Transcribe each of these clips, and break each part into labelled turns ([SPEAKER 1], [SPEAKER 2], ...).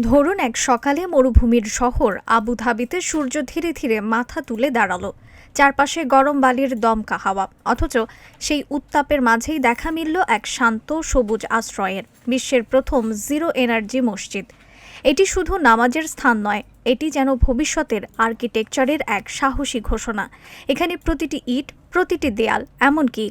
[SPEAKER 1] ধরুন এক সকালে মরুভূমির শহর আবুধাবিতে সূর্য ধীরে ধীরে মাথা তুলে দাঁড়াল। চারপাশে গরম বালির দমকা হাওয়া। অথচ সেই উত্তাপের মাঝেই দেখা মিলল এক শান্ত সবুজ আশ্রয়ের, বিশ্বের প্রথম জিরো এনার্জি মসজিদ। এটি শুধু নামাজের স্থান নয়, এটি যেন ভবিষ্যতের আর্কিটেকচারের এক সাহসী ঘোষণা। এখানে প্রতিটি ইট, প্রতিটি দেয়াল, এমনকি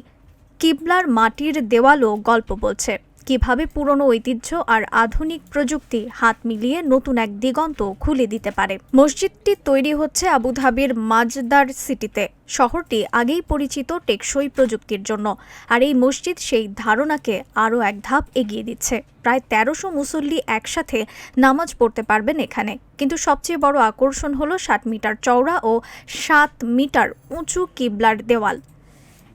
[SPEAKER 1] কিবলার মাটির দেওয়ালও গল্প বলছে। কীভাবে পুরনো ঐতিহ্য আর আধুনিক প্রযুক্তি হাত মিলিয়ে নতুন এক দিগন্ত খুলে দিতে পারে? মসজিদটি তৈরি হচ্ছে আবুধাবির মাজদার সিটিতে। শহরটি আগেই পরিচিত টেকসই প্রযুক্তির জন্য। আর এই মসজিদ সেই ধারণাকে আরও এক ধাপ এগিয়ে দিচ্ছে। প্রায় তেরোশো মুসল্লি একসাথে নামাজ পড়তে পারবেন এখানে। কিন্তু সবচেয়ে বড় আকর্ষণ হলো ষাট মিটার চওড়া ও সাত মিটার উঁচু কিবলার দেওয়াল।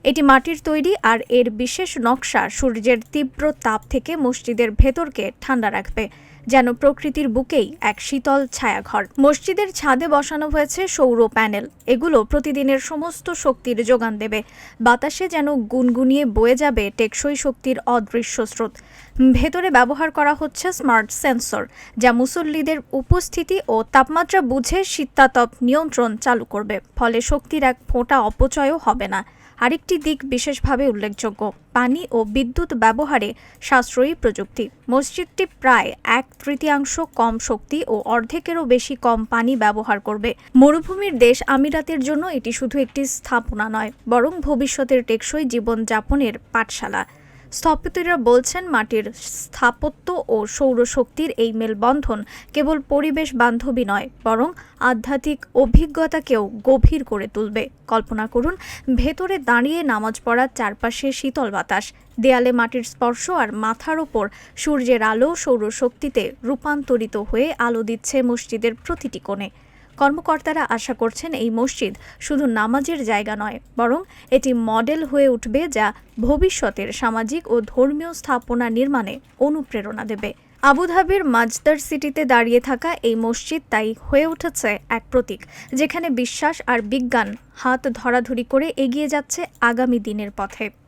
[SPEAKER 1] এটি মাটির তৈরি আর এর বিশেষ নকশা সূর্যের তীব্র তাপ থেকে মসজিদের ভেতরকে ঠান্ডা রাখবে, যেন প্রকৃতির বুকেই এক শীতল ছায়াঘর। মসজিদের ছাদে বসানো হয়েছে সৌর প্যানেল। এগুলো প্রতিদিনের সমস্ত শক্তির যোগান দেবে। বাতাসে যেন গুনগুনিয়ে বয়ে যাবে টেকসই শক্তির অদৃশ্য স্রোত। ভেতরে ব্যবহার করা হচ্ছে স্মার্ট সেন্সর, যা মুসল্লিদের উপস্থিতি ও তাপমাত্রা বুঝে শীতাতপ নিয়ন্ত্রণ চালু করবে। ফলে শক্তির এক ফোঁটা অপচয়ও হবে না। আরেকটি দিক বিশেষভাবে উল্লেখযোগ্য। পানি ও বিদ্যুৎ ব্যবহারে সাশ্রয়ী প্রযুক্তি। মসজিদটি প্রায় এক তৃতীয়াংশ কম শক্তি ও অর্ধেকেরও বেশি কম পানি ব্যবহার করবে। মরুভূমির দেশ আমিরাতের জন্য এটি শুধু একটি স্থাপনা নয়, বরং ভবিষ্যতের টেকসই জীবনযাপনের পাঠশালা। স্থপতিরা বলছেন মাটির স্থাপত্য ও সৌরশক্তির এই মেলবন্ধন কেবল পরিবেশ বান্ধবী নয়, বরং আধ্যাত্মিক অভিজ্ঞতাকেও গভীর করে তুলবে। কল্পনা করুন, ভেতরে দাঁড়িয়ে নামাজ পড়ার চারপাশে শীতল বাতাস, দেয়ালে মাটির স্পর্শ আর মাথার ওপর সূর্যের আলো সৌরশক্তিতে রূপান্তরিত হয়ে আলো দিচ্ছে মসজিদের প্রতিটি কোণে। কর্মকর্তারা আশা করছেন এই মসজিদ শুধু নামাজের জায়গা নয়, বরং এটি মডেল হয়ে উঠবে যা ভবিষ্যতের সামাজিক ও ধর্মীয় স্থাপনা নির্মাণে অনুপ্রেরণা দেবে। আবুধাবির মাজদার সিটিতে দাঁড়িয়ে থাকা এই মসজিদ তাই হয়ে উঠেছে এক প্রতীক, যেখানে বিশ্বাস আর বিজ্ঞান হাত ধরাধরি করে এগিয়ে যাচ্ছে আগামী দিনের পথে।